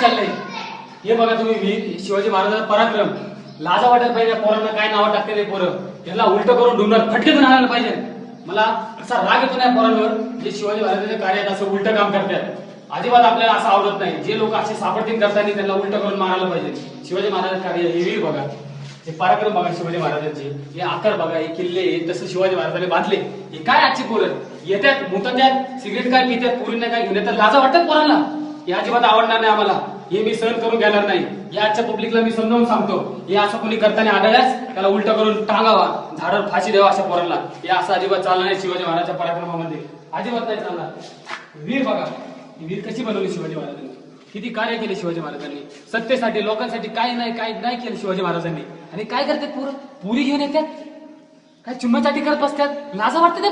काय चाललंय. हे बघा तुम्ही वीर शिवाजी महाराजांचा पराक्रम. लाजा वाटायला पाहिजे पोरांना काय नावं टाकते ते पोरं. त्याला उलट करून डुंगर फटकेतून आणायला पाहिजे. मला असा राग येतो नाही पोरांवर जे शिवाजी महाराजांच्या कार्यात असं उलट काम करतात. अजिबात आपल्याला असं आवडत नाही. जे लोक असे सापडतील करताना त्यांना उलट करून मारायला पाहिजे. शिवाजी महाराजांचं कार्य हे वीर बघा. हे पराक्रम बघा शिवाजी महाराजांचे. हे आकार बघा हे किल्ले तसं शिवाजी महाराजांनी बांधले. हे काय आजची पोरं? येतात मुतात्यात सिगरेट काय पितात पुरीने काय घेऊन येतात? लाजा वाटतात पोरांना? हे अजिबात आवडणार नाही आम्हाला. हे मी सहन करून घेणार नाही. या आजच्या पब्लिकला मी समजावून सांगतो. हे असं कोणी करताना आढळल्यास त्याला उलट करून टांगावा. झाडावर फाशी द्यावा अशा पोरांना. हे असं अजिबात चालणार नाही शिवाजी महाराजांच्या पराक्रमामध्ये. अजिबात नाही चालणार. वीर बघा. वीर कशी बनवली शिवाजी महाराजांनी? किती कार्य केले शिवाजी महाराजांनी? सत्तेसाठी लोकांसाठी काय नाही काय नाही केलं शिवाजी महाराजांनी. आणि काय करतात पुरं? पुरी घेऊन येतात? काय चुम्मासाठी करत बसतात? लाजा वाटते ते